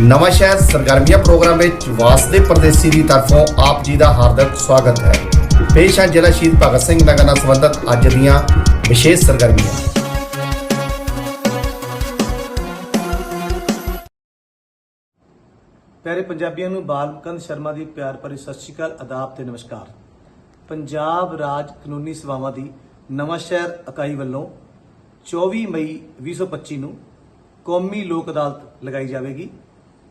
ਨਵਾਂ ਸ਼ਹਿਰ ਸਰਗਰਮੀਆਂ ਪ੍ਰੋਗਰਾਮ ਵਿੱਚ ਵਾਸਦੇ ਪਰਦੇਸੀ ਦੀ ਤਰਫੋਂ ਆਪ ਜੀ ਦਾ ਹਾਰਦਿਕ ਸਵਾਗਤ ਹੈ। ਪੇਸ਼ ਹੈ ਜ਼ਿਲ੍ਹਾ ਸ਼ਹੀਦ ਭਗਤ ਸਿੰਘ ਨਗਰ ਨਾਲ ਸੰਬੰਧਿਤ ਅੱਜ ਦੀਆਂ ਵਿਸ਼ੇਸ਼ ਸਰਗਰਮੀਆਂ। ਪਿਆਰੇ ਪੰਜਾਬੀਆਂ ਨੂੰ ਬਾਲਕੰਦ ਸ਼ਰਮਾ ਦੀ ਪਿਆਰ ਭਰੀ ਸਤਿ ਸ਼੍ਰੀ ਅਕਾਲ ਆਦਾਬ ਤੇ ਨਮਸਕਾਰ। ਪੰਜਾਬ ਰਾਜ ਕਾਨੂੰਨੀ ਸੇਵਾਵਾਂ ਦੀ ਨਵਾਂ ਸ਼ਹਿਰ ਇਕਾਈ ਵੱਲੋਂ 24 ਮਈ 2025 ਨੂੰ ਕੌਮੀ ਲੋਕ ਅਦਾਲਤ ਲਗਾਈ ਜਾਵੇਗੀ।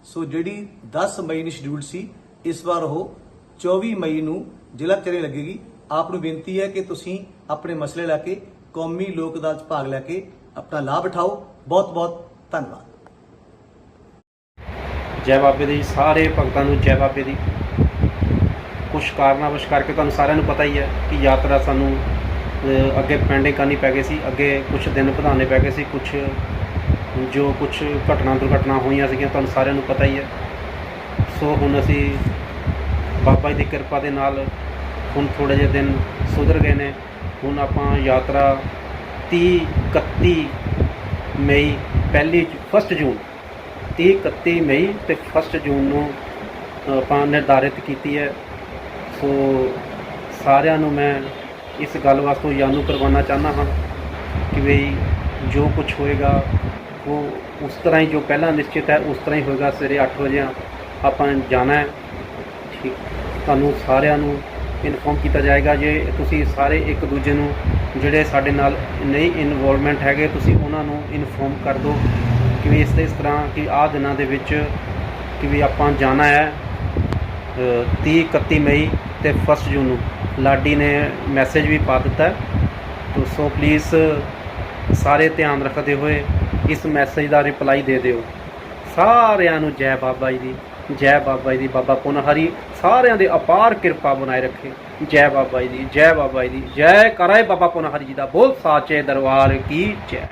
ਸੋ ਜਿਹੜੀ 10 ਮਈ ਨੂੰ ਸ਼ਡਿਊਲ ਸੀ, ਇਸ ਵਾਰ ਉਹ 24 ਮਈ ਨੂੰ ਜ਼ਿਲ੍ਹਾ ਚਰੇ ਲੱਗੇਗੀ। ਆਪ ਨੂੰ ਬੇਨਤੀ ਹੈ ਕਿ ਤੁਸੀਂ ਆਪਣੇ ਮਸਲੇ ਲੈ ਕੇ, ਕੌਮੀ ਲੋਕ ਅਦਾਲਤ ਭਾਗ ਲੈ ਕੇ ਆਪਣਾ ਲਾਭ ਉਠਾਓ। ਬਹੁਤ ਬਹੁਤ ਧੰਨਵਾਦ। ਜੈ ਬਾਬੇ ਦੀ। ਸਾਰੇ ਭਗਤਾਂ ਨੂੰ ਜੈ ਬਾਬੇ ਦੀ। ਕੁਛ ਕਾਰਨਾਵਸ਼ ਕਰਕੇ ਤੁਹਾਨੂੰ ਸਾਰਿਆਂ ਨੂੰ ਪਤਾ ਹੀ ਹੈ ਕਿ ਯਾਤਰਾ ਸਾਨੂੰ ਅੱਗੇ ਪੈਂਡਿੰਗ ਕਰਨੀ ਪੈ ਗਈ ਸੀ। ਅੱਗੇ ਕੁਝ ਦਿਨ ਵਧਾਉਣੇ ਪੈ ਗਏ ਸੀ ਕੁਝ ਜੋ ਕੁਝ ਘਟਨਾ ਦੁਰਘਟਨਾ ਹੋਈਆਂ ਸੀਗੀਆਂ, ਤੁਹਾਨੂੰ ਸਾਰਿਆਂ ਨੂੰ ਪਤਾ ਹੀ ਹੈ। ਸੋ ਹੁਣ ਅਸੀਂ ਬਾਬਾ ਜੀ ਦੀ ਕਿਰਪਾ ਦੇ ਨਾਲ ਹੁਣ ਥੋੜੇ ਜਿਹੇ ਦਿਨ ਸੁਧਰ ਗਏ ਨੇ। ਹੁਣ ਆਪਾਂ ਯਾਤਰਾ 30 31 ਮਈ, ਪਹਿਲੀ 1 ਜੂਨ। 30 31 ਮਈ ਤੇ 1 ਜੂਨ ਨੂੰ ਆਪਾਂ ਨਿਰਧਾਰਿਤ ਕੀਤੀ ਹੈ। ਸੋ ਸਾਰਿਆਂ ਨੂੰ ਮੈਂ ਇਸ ਗੱਲ ਵਾਸਤੇ ਜਾਣੂ ਕਰਵਾਉਣਾ ਚਾਹੁੰਦਾ ਹਾਂ ਕਿ ਵੀ ਜੋ ਕੁਝ ਹੋਏਗਾ ਉਹ ਉਸ ਤਰ੍ਹਾਂ ਹੀ ਜੋ ਪਹਿਲਾਂ ਨਿਸ਼ਚਿਤ ਹੈ ਉਸ ਤਰ੍ਹਾਂ ਹੀ ਹੋਏਗਾ ਸਵੇਰੇ 8 ਵਜੇ ਆਪਾਂ ਜਾਣਾ ਹੈ। ਠੀਕ। ਤੁਹਾਨੂੰ ਸਾਰਿਆਂ ਨੂੰ ਇਨਫੋਰਮ ਕੀਤਾ ਜਾਏਗਾ ਜੇ ਤੁਸੀਂ ਸਾਰੇ ਇੱਕ ਦੂਜੇ ਨੂੰ ਜਿਹੜੇ ਸਾਡੇ ਨਾਲ ਨਹੀਂ ਇਨਵੋਲਵਮੈਂਟ ਹੈਗੇ ਤੁਸੀਂ ਉਹਨਾਂ ਨੂੰ ਇਨਫੋਰਮ ਕਰ ਦਿਓ ਕਿ ਵੀ ਇਸ ਇਸ ਤਰ੍ਹਾਂ ਕਿ ਆਹ ਦਿਨਾਂ ਦੇ ਵਿੱਚ ਕਿ ਵੀ ਆਪਾਂ ਜਾਣਾ ਹੈ ਅ, 30 31 ਮਈ ਤੇ 1 ਜੂਨ ਨੂੰ। ਲਾਡੀ ਨੇ ਮੈਸੇਜ ਵੀ ਪਾ ਦਿੱਤਾ। ਸੋ ਪਲੀਜ਼ ਸਾਰੇ ਧਿਆਨ ਰੱਖਦੇ ਹੋਏ ਇਸ ਮੈਸੇਜ ਦਾ ਰਿਪਲਾਈ ਦੇ ਦਿਓ। ਸਾਰਿਆਂ ਨੂੰ ਜੈ ਬਾਬਾ ਜੀ ਦੀ, ਜੈ ਬਾਬਾ ਜੀ ਦੀ ਬਾਬਾ ਪੁਨਹਰੀ, ਸਾਰਿਆਂ ਦੇ ਅਪਾਰ ਕਿਰਪਾ ਬਣਾਏ ਰੱਖੇ। ਜੈ ਬਾਬਾ ਜੀ ਦੀ, ਜੈ ਬਾਬਾ ਜੀ ਦੀ, ਜੈ ਕਰਾਏ ਬਾਬਾ ਪੁਨਹਰੀ ਜੀ ਦਾ ਬੋਲ ਸਾਚੇ ਦਰਬਾਰ ਕੀ ਜੈ।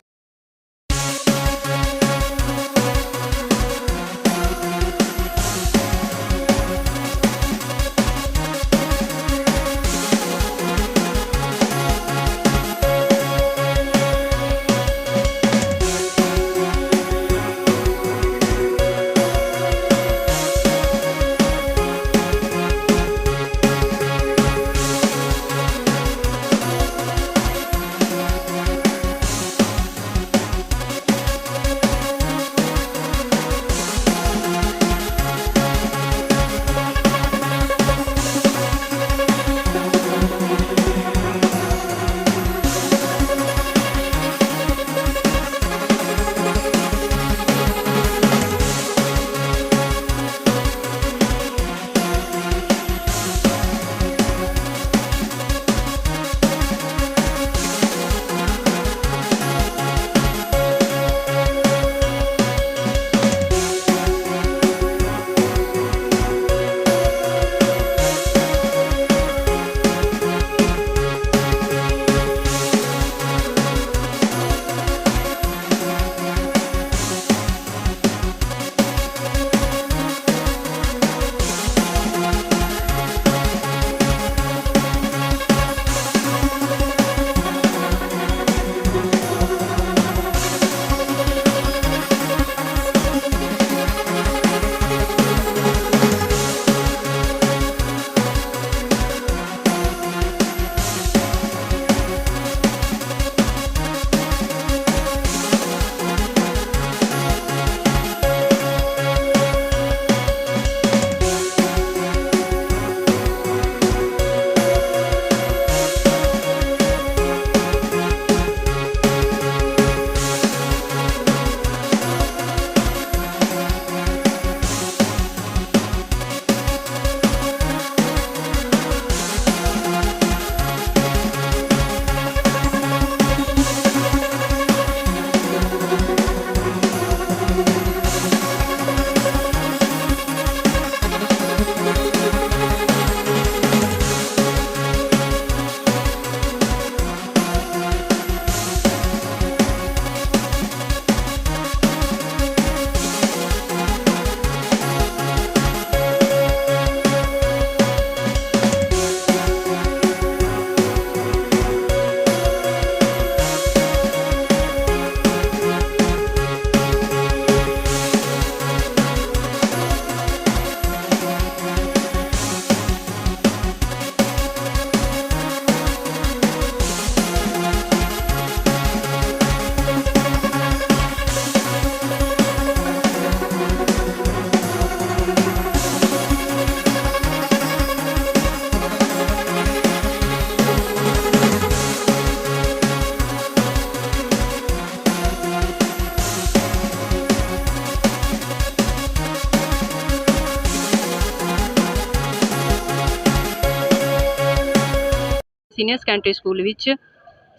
ਸੀਨੀਅਰ ਸੈਕੰਡਰੀ ਸਕੂਲ ਵਿੱਚ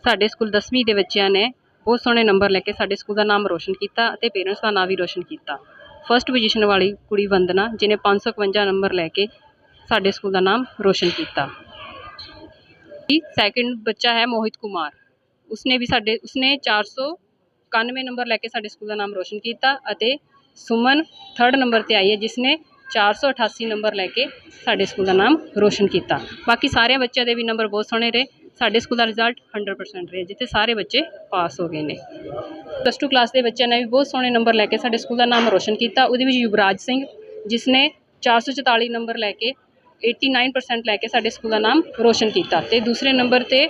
ਸਾਡੇ ਸਕੂਲ 10ਵੀਂ ਦੇ ਬੱਚਿਆਂ ਨੇ ਬਹੁਤ ਸੋਹਣੇ ਨੰਬਰ ਲੈ ਕੇ ਸਾਡੇ ਸਕੂਲ ਦਾ ਨਾਮ ਰੋਸ਼ਨ ਕੀਤਾ ਅਤੇ ਪੇਰੈਂਟਸ ਦਾ ਨਾਮ ਵੀ ਰੋਸ਼ਨ ਕੀਤਾ। ਫਸਟ ਪੋਜੀਸ਼ਨ ਵਾਲੀ ਕੁੜੀ ਵੰਦਨਾ, ਜਿਹਨੇ 551 ਨੰਬਰ ਲੈ ਕੇ ਸਾਡੇ ਸਕੂਲ ਦਾ ਨਾਮ ਰੋਸ਼ਨ ਕੀਤਾ। ਸੈਕਿੰਡ ਬੱਚਾ ਹੈ ਮੋਹਿਤ ਕੁਮਾਰ। ਉਸਨੇ ਵੀ ਸਾਡੇ, ਉਸਨੇ 491 ਨੰਬਰ ਲੈ ਕੇ ਸਾਡੇ ਸਕੂਲ ਦਾ ਨਾਮ ਰੋਸ਼ਨ ਕੀਤਾ ਅਤੇ ਸੁਮਨ ਥਰਡ ਨੰਬਰ ਤੇ ਆਈ ਹੈ, ਜਿਸਨੇ 488 ਨੰਬਰ ਲੈ ਕੇ ਸਾਡੇ ਸਕੂਲ ਦਾ ਨਾਮ ਰੋਸ਼ਨ ਕੀਤਾ। ਬਾਕੀ ਸਾਰੇ ਬੱਚਿਆਂ ਦੇ ਵੀ ਨੰਬਰ ਬਹੁਤ ਸੋਹਣੇ ਰਹੇ। ਸਾਡੇ ਸਕੂਲ ਦਾ ਰਿਜ਼ਲਟ 100% ਰਿਹਾ, ਜਿੱਥੇ ਸਾਰੇ ਬੱਚੇ ਪਾਸ ਹੋ ਗਏ ਨੇ। ਪਲੱਸ 2 ਕਲਾਸ ਦੇ ਬੱਚਿਆਂ ਨੇ ਵੀ ਬਹੁਤ ਸੋਹਣੇ ਨੰਬਰ ਲੈ ਕੇ ਸਾਡੇ ਸਕੂਲ ਦਾ ਨਾਮ ਰੋਸ਼ਨ ਕੀਤਾ। ਉਹਦੇ ਵਿੱਚ ਯੁਵਰਾਜ ਸਿੰਘ ਜਿਸ ਜਿਸਨੇ 444 ਨੰਬਰ ਲੈ ਕੇ 89% ਲੈ ਕੇ ਸਾਡੇ ਸਕੂਲ ਦਾ ਨਾਮ ਰੋਸ਼ਨ ਕੀਤਾ। ਤੇ ਦੂਸਰੇ ਨੰਬਰ ਤੇ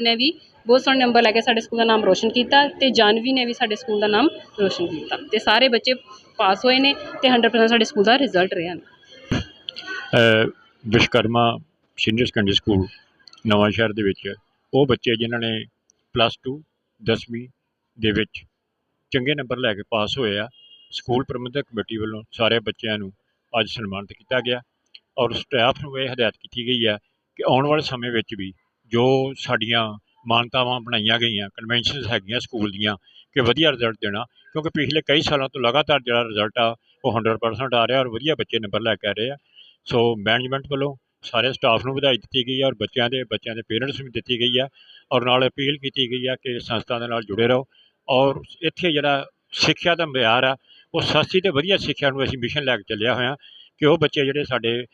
ਨੇ ਵੀ ਬਹੁਤ ਸੋਹਣੇ ਨੰਬਰ ਲੈ ਕੇ ਸਾਡੇ ਸਕੂਲ ਦਾ ਨਾਮ ਰੋਸ਼ਨ ਕੀਤਾ ਤੇ ਜਾਨਵੀ ਨੇ ਵੀ ਸਾਡੇ ਸਕੂਲ ਦਾ ਨਾਮ ਰੋਸ਼ਨ ਕੀਤਾ ਤੇ ਸਾਰੇ ਬੱਚੇ ਪਾਸ ਹੋਏ ਨੇ ਤੇ 100% ਸਾਡੇ ਸਕੂਲ ਦਾ ਰਿਜ਼ਲਟ ਰਿਹਾ ਨੇ ਅ, Vishwakarma senior secondary school Nawan Shahr ਦੇ ਵਿੱਚ ਉਹ ਬੱਚੇ ਜਿਨ੍ਹਾਂ ਨੇ ਪਲੱਸ 2 ਦਸਵੀਂ ਦੇ ਵਿੱਚ ਚੰਗੇ ਨੰਬਰ ਲੈ ਕੇ ਪਾਸ ਹੋਏ ਆ ਸਕੂਲ ਪ੍ਰਬੰਧਕ ਕਮੇਟੀ ਵੱਲੋਂ ਸਾਰੇ ਬੱਚਿਆਂ ਨੂੰ ਅੱਜ ਸਨਮਾਨਿਤ ਕੀਤਾ ਗਿਆ ਔਰ ਸਟਾਫ ਨੂੰ ਇਹ ਹਦਾਇਤ ਕੀਤੀ ਗਈ ਹੈ ਕਿ ਆਉਣ ਵਾਲੇ ਸਮੇਂ ਵਿੱਚ ਵੀ ਜੋ ਸਾਡੀਆਂ ਮਾਨਤਾਵਾਂ ਬਣਾਈਆਂ ਗਈਆਂ ਕਨਵੈਨਸ਼ਨਸ ਹੈਗੀਆਂ ਸਕੂਲ ਦੀਆਂ ਕਿ ਵਧੀਆ ਰਿਜ਼ਲਟ ਦੇਣਾ, ਕਿਉਂਕਿ ਪਿਛਲੇ ਕਈ ਸਾਲਾਂ ਤੋਂ ਲਗਾਤਾਰ ਜਿਹੜਾ ਰਿਜ਼ਲਟ ਆ, ਉਹ 100% ਆ ਰਿਹਾ ਔਰ ਵਧੀਆ ਬੱਚੇ ਨੰਬਰ ਲੈ ਕੇ ਆ ਰਹੇ ਆ। ਸੋ ਮੈਨੇਜਮੈਂਟ ਵੱਲੋਂ ਸਾਰੇ ਸਟਾਫ ਨੂੰ ਵਧਾਈ ਦਿੱਤੀ ਗਈ ਹੈ ਔਰ ਬੱਚਿਆਂ ਦੇ ਬੱਚਿਆਂ ਦੇ ਪੇਰੈਂਟਸ ਨੂੰ ਦਿੱਤੀ ਗਈ ਹੈ ਔਰ ਨਾਲ ਅਪੀਲ ਕੀਤੀ ਗਈ ਹੈ ਕਿ ਸੰਸਥਾ ਦੇ ਨਾਲ ਜੁੜੇ ਰਹੋ ਔਰ ਇੱਥੇ ਜਿਹੜਾ ਸਿੱਖਿਆ ਦਾ ਮਿਆਰ ਆ, ਉਹ ਸਸਤੀ ਤੇ ਵਧੀਆ ਸਿੱਖਿਆ ਨੂੰ ਅਸੀਂ ਮਿਸ਼ਨ ਲੈ ਕੇ ਚੱਲਿਆ ਹੋਇਆ ਕਿ ਉਹ ਬੱਚੇ ਜਿਹੜੇ ਸਾਡੇ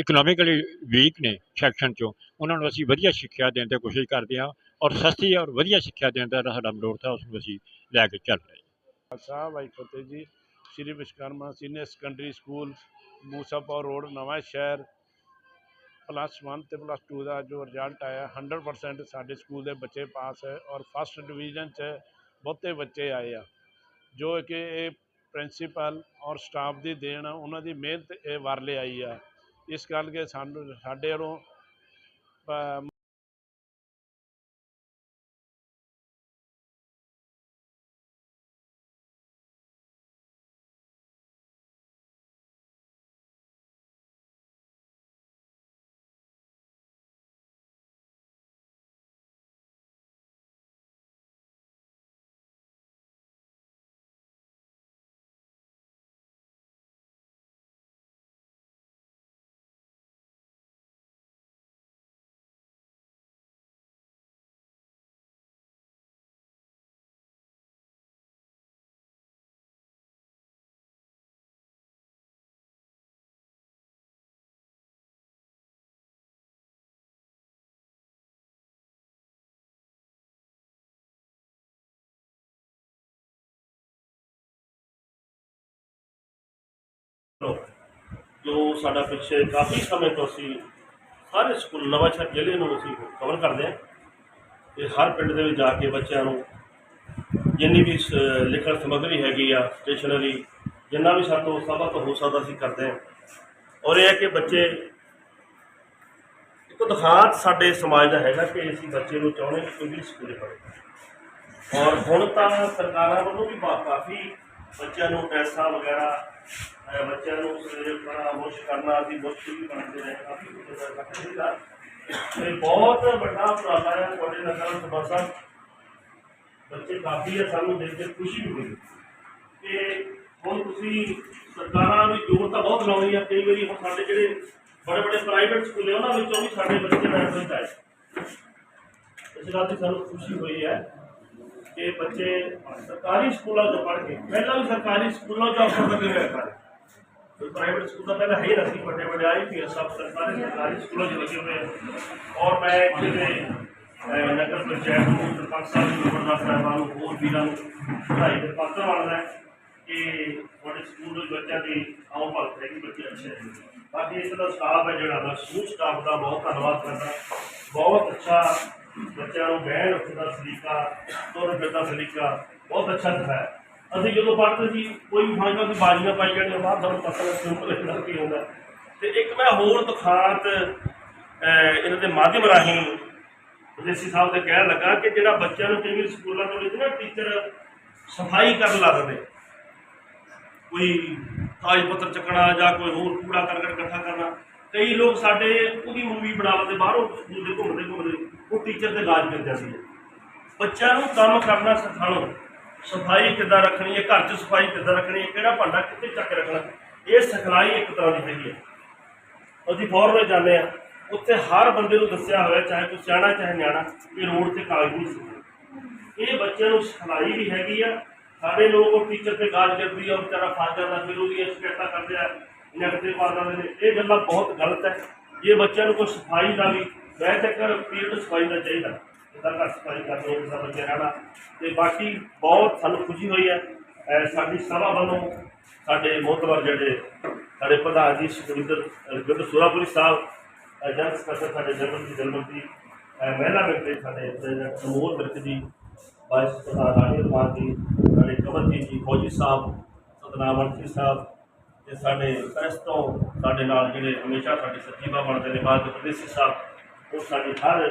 ਇਕਨੋਮਿਕਲੀ ਵੀਕ ਨੇ ਸੈਕਸ਼ਨ ਚੋਂ। ਉਹਨਾਂ ਨੂੰ ਅਸੀਂ ਵਧੀਆ ਸਿੱਖਿਆ ਦੇਣ ਦੀ ਕੋਸ਼ਿਸ਼ ਕਰਦੇ ਹਾਂ ਔਰ ਸਸਤੀ ਔਰ ਵਧੀਆ ਸਿੱਖਿਆ ਦੇਣ ਦਾ ਜਿਹੜਾ ਸਾਡਾ ਮਨੋਰਥ ਹੈ ਉਸ ਨੂੰ ਅਸੀਂ ਲੈ ਕੇ ਚੱਲ ਰਹੇ ਹਾਂ। ਖਾਲਸਾ ਵਾਹਿ ਫਤਿਹ ਜੀ। Shri Vishwakarma senior secondary school Musapur road Nawan Shahr. Plus 1 ਤੇ ਪਲੱਸ 2 ਦਾ ਜੋ ਰਿਜ਼ਲਟ ਆਇਆ 100% ਸਾਡੇ ਸਕੂਲ ਦੇ ਬੱਚੇ ਪਾਸ ਹੈ ਔਰ ਫਸਟ ਡਿਵੀਜ਼ਨ 'ਚ ਬਹੁਤੇ ਬੱਚੇ ਆਏ ਆ। ਜੋ ਕਿ ਇਹ ਪ੍ਰਿੰਸੀਪਲ ਔਰ ਸਟਾਫ ਦੀ ਦੇਣ ਆ, ਉਹਨਾਂ ਦੀ ਮਿਹਨਤ ਇਹ ਵਰਲੇ ਆਈ ਆ। ਇਸ ਕਰਕੇ ਸਾਨੂੰ ਸਾਡੇ ਵੱਲੋਂ ਜੋ ਸਾਡਾ ਪਿੱਛੇ ਕਾਫੀ ਸਮੇਂ ਤੋਂ ਅਸੀਂ ਸਾਰੇ ਸਕੂਲ ਨਵਾਂਸ਼ਹਿਰ ਜ਼ਿਲ੍ਹੇ ਨੂੰ ਅਸੀਂ ਕਵਰ ਕਰਦੇ ਹਾਂ। ਤੇ ਹਰ ਪਿੰਡ ਦੇ ਵਿੱਚ ਜਾ ਕੇ ਬੱਚਿਆਂ ਨੂੰ ਜਿੰਨੀ ਵੀ ਸ- ਲਿਖਣ ਸਮੱਗਰੀ ਹੈਗੀ ਆ ਸਟੇਸ਼ਨਰੀ ਜਿੰਨਾ ਵੀ ਸਾਤੋਂ ਸਭਾ ਤੋਂ ਹੋ ਸਕਦਾ ਅਸੀਂ ਕਰਦੇ ਹਾਂ। ਔਰ ਇਹ ਹੈ ਕਿ ਬੱਚੇ, ਇੱਕ ਦਿਖਾਤ ਸਾਡੇ ਸਮਾਜ ਦਾ ਹੈਗਾ ਕਿ ਅਸੀਂ ਬੱਚੇ ਨੂੰ ਚਾਹੁੰਦੇ ਕਿ ਵੀ ਸਕੂਲੇ ਪੜ੍ਹੇ। ਔਰ ਹੁਣ ਤਾਂ ਸਰਕਾਰਾਂ ਵੱਲੋਂ ਵੀ ਕਾਫੀ ਬੱਚਿਆਂ ਨੂੰ ਪੈਸਾ ਵਗੈਰਾ ਬੱਚਿਆਂ ਨੂੰ ਸਵੇਰੇ ਬੜਾ ਮੁਸ਼ ਕਰਨਾ, ਅਸੀਂ ਮੁਸ਼ਕਿਲ ਵੀ ਬਣਾਉਂਦੇ ਰਹੇ ਕਾਫੀ ਕੁਝ ਕਰਦੇ ਤੇ। ਬਹੁਤ ਵੱਡਾ ਉਪਰਾਲਾ ਹੈ ਤੁਹਾਡੇ ਨਗਰ ਸਭਾ ਬੱਚੇ ਕਾਫੀ ਹੈ, ਸਾਨੂੰ ਦੇਖ ਕੇ ਖੁਸ਼ੀ ਹੋਈ। ਕਿ ਹੁਣ ਤੁਸੀਂ ਸਰਕਾਰਾਂ ਵੀ ਜ਼ੋਰ ਤਾਂ ਬਹੁਤ ਲਾਉਣੀ ਆ ਕਈ ਵਾਰੀ ਹੁਣ ਸਾਡੇ ਜਿਹੜੇ ਬੜੇ ਬੜੇ ਪ੍ਰਾਈਵੇਟ ਸਕੂਲ ਨੇ, ਉਹਨਾਂ ਵਿੱਚੋਂ ਵੀ ਸਾਡੇ ਬੱਚੇ ਮੈਰਿਟ ਵਿੱਚ ਆਏ ਇਸ ਗੱਲ ਦੀ ਸਾਨੂੰ ਖੁਸ਼ੀ ਹੋਈ ਹੈ। ਕਿ ਬੱਚੇ ਸਰਕਾਰੀ ਸਕੂਲਾਂ ਤੋਂ ਪੜ੍ਹ ਕੇ ਪਹਿਲਾਂ ਵੀ ਸਰਕਾਰੀ ਸਕੂਲਾਂ ਤੋਂ ਅਫਸਰ ਲੱਗੇ ਹੋਏ ਸਨ ਕੋਈ ਪ੍ਰਾਈਵੇਟ ਸਕੂਲ ਤਾਂ ਪਹਿਲਾਂ ਹੈ ਹੀ ਨਹੀਂ ਵੱਡੇ ਵੱਡੇ ਆਈ ਪੀ ਸਭ ਸਰਕਾਰੀ ਸਰਕਾਰੀ ਸਕੂਲਾਂ 'ਚ ਲੱਗੇ ਹੋਏ ਹਨ। ਔਰ ਮੈਂ ਇੱਥੇ ਦੇ ਅਹ, ਨਗਰ ਪੰਚਾਇਤ ਨੂੰ ਸਰਪੰਚ ਸਾਹਿਬ ਨੂੰ ਗੁਰਦਾਸ ਸਾਹਿਬਾਨ ਨੂੰ ਹੋਰ ਵੀਰਾਂ ਨੂੰ ਵਧਾਈ ਦੇ ਪਾਤਰ ਬਣਦਾ ਹੈ ਕਿ ਤੁਹਾਡੇ ਸਕੂਲ ਦੇ ਬੱਚਿਆਂ ਦੀ ਆਉ ਭਗਤ ਹੈ ਕਿ ਬੱਚੇ ਅੱਛੇ ਨੇ ਬਾਕੀ ਇਸ ਦਾ ਸਟਾਫ ਹੈ ਜਿਹੜਾ ਮੈਂ ਸਮੂਹ ਸਟਾਫ ਬੱਚਿਆਂ ਨੂੰ ਬਹਿਣ ਉੱਠਣ ਦਾ ਸਲੀਕਾ, ਤੁਰ ਫਿਰ ਦਾ ਸਲੀਕਾ, ਬਹੁਤ ਅੱਛਾ ਦਿਖਾਇਆ। ਅਸੀਂ ਜਦੋਂ ਪੜ੍ਹਦੇ ਸੀ, ਕੋਈ ਵੀ ਫਾਇਦਾ ਦੀ ਬਾਜੀ ਨਾ ਪਾਈ ਜਾਣੀ ਬਾਹਰ ਦਾ ਪਤਾ ਸਿੰਪਲ ਇਹਦਾ ਕੀ ਹੁੰਦਾ। ਤੇ ਇੱਕ ਮੈਂ ਹੋਰ ਦਿਖਾਤ ਇਹਨਾਂ ਦੇ ਮਾਧਿਅਮ ਰਾਹੀਂ ਵਿਦੇਸੀ ਸਾਹਿਬ ਦੇ ਕਹਿਣ ਲੱਗਾ ਕਿ ਜਿਹੜਾ ਬੱਚਿਆਂ ਨੂੰ ਕਈ ਸਕੂਲਾਂ ਦੇ ਵਿੱਚ ਨਾ ਟੀਚਰ ਸਫ਼ਾਈ ਕਰਨ ਲੱਗਦੇ ਕੋਈ ਕਾਗਜ਼ ਪੱਤਰ ਚੱਕਣਾ ਜਾਂ ਕੋਈ ਹੋਰ ਕੂੜਾ ਕਰਕਟ ਇਕੱਠਾ ਕਰਨਾ। ਕਈ ਲੋਕ ਸਾਡੇ ਉਹਦੀ ਮੂਵੀ ਬਣਾ ਲੈਂਦੇ ਬਾਹਰੋਂ ਸਕੂਲ ਦੇ ਘੁੰਮਦੇ ਘੁੰਮਦੇ ਉਹ ਟੀਚਰ ਤੇ ਗਾਜ ਕਰ ਜਾਂਦੀ ਬੱਚਿਆਂ ਨੂੰ ਕੰਮ ਕਰਨਾ ਸਿਖਾਓ ਸਫ਼ਾਈ ਕਿੱਦਾਂ ਰੱਖਣੀ ਹੈ? ਘਰ 'ਚ ਸਫ਼ਾਈ ਕਿੱਦਾਂ ਰੱਖਣੀ ਹੈ? ਕਿਹੜਾ ਭਾਂਡਾ ਕਿੱਥੇ ਚੱਕ ਕੇ ਰੱਖਣਾ? ਇਹ ਸਿਖਲਾਈ ਇੱਕ ਤਰ੍ਹਾਂ ਦੀ ਹੈਗੀ ਹੈ। ਅਸੀਂ ਫੋਰਨ ਜਾਂਦੇ ਆ ਉੱਥੇ ਹਰ ਬੰਦੇ ਨੂੰ ਦੱਸਿਆ ਹੋਇਆ, ਚਾਹੇ ਕੋਈ ਸਿਆਣਾ, ਚਾਹੇ ਨਿਆਣਾ, ਇਹ ਰੋਡ ਤੇ ਕਾਗਜ਼ ਨਹੀਂ ਸਿੱਟਣੇ ਇਹ ਬੱਚਿਆਂ ਨੂੰ ਸਿਖਲਾਈ ਵੀ ਹੈਗੀ ਆ। ਸਾਡੇ ਲੋਕ ਉਹ ਟੀਚਰ ਤੇ ਗਾਲ ਕਰਦੀ ਆ, ਉਹ ਵਿਚਾਰਾ ਫਸ ਜਾਂਦਾ, ਫਿਰ ਉਹਦੀਆਂ ਸ਼ਿਕਾਇਤਾਂ ਕਰਦੇ ਆ ਨੈਗੇਟਿਵ ਪਾ ਨੇ। ਇਹ ਗੱਲਾਂ ਬਹੁਤ ਗਲਤ ਹੈ। ਇਹ ਬੱਚਿਆਂ ਨੂੰ ਕੋਈ ਸਫ਼ਾਈ ਦਾ ਵੀ ਮੈਂ ਤਾਂ ਤੱਕ ਪੀਰੀਅਡ ਸਫ਼ਾਈ ਦਾ ਚਾਹੀਦਾ। ਜਿੱਦਾਂ ਘਰ ਸਫ਼ਾਈ ਕਰਦੇ ਹੈ ਜਿੱਦਾਂ ਬੱਚੇ ਰਹਿਣਾ। ਤੇ ਬਾਕੀ ਬਹੁਤ ਸਾਨੂੰ ਖੁਸ਼ੀ ਹੋਈ ਹੈ, ਅਹ ਸਾਡੀ ਸਭਾ ਵੱਲੋਂ ਸਾਡੇ ਮੋਹਤਵਰ ਜਿਹੜੇ ਸਾਡੇ ਪ੍ਰਧਾਨ ਜੀ, ਸੁਖਵਿੰਦਰ ਗੁਰਦ ਸੁਰਾਪੁਰੀ ਸਾਹਿਬ, ਅਹ ਸਕੱਤਰ ਸਾਡੇ ਜਨਰਲ ਜੀ ਜਨਰਲ ਜੀ, ਅਹ ਮਹਿਲਾ ਮਿੱਤਰ ਸਾਡੇ ਪ੍ਰੈਜ਼ੀਡੈਂਟ ਅਮੋਲ ਮਿਰਚ ਜੀ, ਵਾਈਸ ਪ੍ਰਧਾਨ ਰਾਣੀ ਰਮਾਨ ਜੀ, ਸਾਡੇ ਕਮਲਜੀਤ ਜੀ ਫੌਜੀ ਸਾਹਿਬ, ਸਤਨਾਮ ਸਾਹਿਬ ਤੇ ਸਾਡੇ ਪ੍ਰੈਸ ਤੋਂ ਸਾਡੇ ਨਾਲ ਜਿਹੜੇ ਹਮੇਸ਼ਾ ਸਾਡੇ ਸੱਜੀਵਾ ਬਣਦੇ ਨੇ ਬਾਦ ਪ੍ਰਦੇਸੀ ਸਾਹਿਬ। ਉਹ ਸਾਡੀ ਹਰ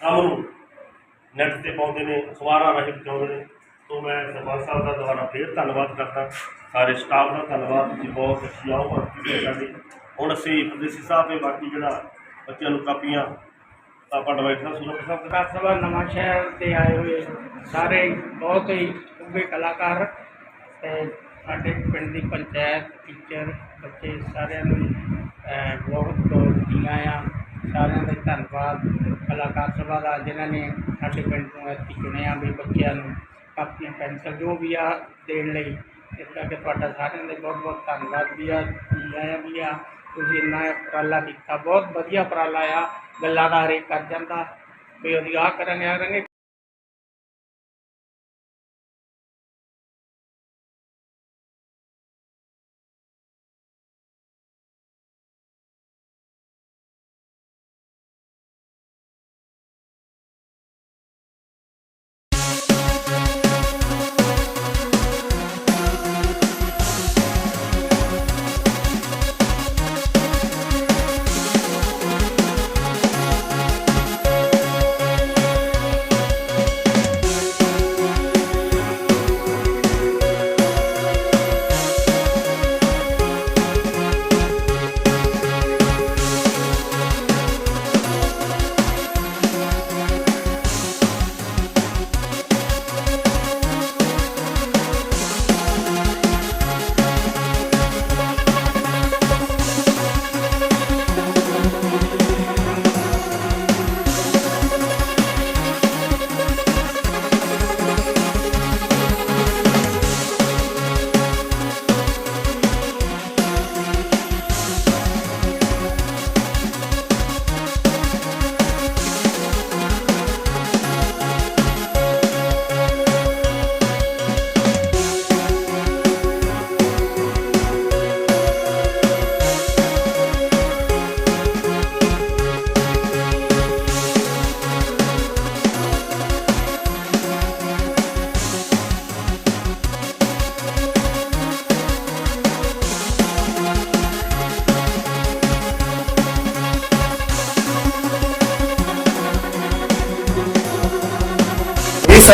ਕੰਮ ਨੂੰ ਨੈਟ ਤੇ ਪਾਉਂਦੇ ਨੇ, ਅਖਬਾਰਾਂ ਰਾਹੀਂ ਪਹੁੰਚਾਉਂਦੇ ਨੇ। ਤੋਂ ਮੈਂ ਸਰਪੰਚ ਸਾਹਿਬ ਦਾ ਦੁਬਾਰਾ ਫੇਰ ਧੰਨਵਾਦ ਕਰਦਾ। ਸਾਰੇ ਸਟਾਫ ਦਾ ਧੰਨਵਾਦ। ਤੁਸੀਂ ਬਹੁਤ ਅੱਛੀ ਆਓ ਭਰਤੀ ਸਾਡੀ ਹੁਣ ਅਸੀਂ ਪ੍ਰਦੇਸੀ ਸਾਹਿਬ ਤੇ ਬਾਕੀ ਜਿਹੜਾ ਬੱਚਿਆਂ ਨੂੰ ਕਾਪੀਆਂ ਤਾਂ ਆਪਾਂ ਡਿਵਾਈਡਰ ਸੁਣੋ ਸਾਹਿਬ ਵਿਕਾਸ ਸਭਾ ਨਵਾਂ ਸ਼ਹਿਰ ਤੇ ਆਏ ਹੋਏ ਸਾਰੇ ਬਹੁਤ ਹੀ ਉੱਘੇ ਕਲਾਕਾਰ ਤੇ ਸਾਡੇ ਪਿੰਡ ਦੀ ਪੰਚਾਇਤ ਟੀਚਰ ਬੱਚੇ ਸਾਰਿਆਂ ਨੂੰ ਬਹੁਤ ਬਹੁਤ ਜੀਆਂ ਆ ਸਾਰਿਆਂ ਦਾ ਧੰਨਵਾਦ। ਕਲਾਕਾਰ ਸਭਾ ਦਾ ਜਿਨ੍ਹਾਂ ਨੇ ਸਾਡੇ ਪਿੰਡ ਨੂੰ ਐਤੀ ਚੁਣਿਆ ਵੀ ਬੱਚਿਆਂ ਨੂੰ ਕਾਪੀਆਂ, ਪੈਨਸਲ ਜੋ ਵੀ ਆ ਦੇਣ ਲਈ, ਇਸ ਕਰਕੇ ਤੁਹਾਡਾ ਸਾਰਿਆਂ ਦਾ ਬਹੁਤ ਬਹੁਤ ਧੰਨਵਾਦ ਵੀ ਆ ਜੀ ਵੀ ਆ। ਤੁਸੀਂ ਇੰਨਾ ਉਪਰਾਲਾ ਕੀਤਾ। ਬਹੁਤ ਵਧੀਆ ਉਪਰਾਲਾ ਆ। ਗੱਲਾਂ ਦਾ ਹਰੇਕ ਕਰ ਜਾਂਦਾ। ਵੀ ਅਸੀਂ ਆਹ ਕਰਾਂਗੇ ਆਹ ਕਰਾਂਗੇ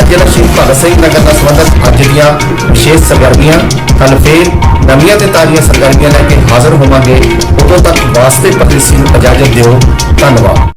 ਜ਼ਿਲ੍ਹਾ ਸ਼ਹੀਦ ਭਗਤ ਸਿੰਘ ਨਗਰ ਨਾਲ ਸੰਬੰਧਿਤ ਅੱਜ ਦੀਆਂ ਵਿਸ਼ੇਸ਼ ਸਰਗਰਮੀਆਂ ਕੱਲ ਫੇਰ ਨਵੀਆਂ ਤੇ ਤਾਜ਼ੀਆਂ ਸਰਗਰਮੀਆਂ ਲੈ ਕੇ ਹਾਜ਼ਰ ਹੋਵਾਂਗੇ। ਉਦੋਂ ਤੱਕ ਵਾਸਤੇ ਪ੍ਰਦੇਸੀ ਨੂੰ ਇਜਾਜ਼ਤ ਦਿਓ। ਧੰਨਵਾਦ।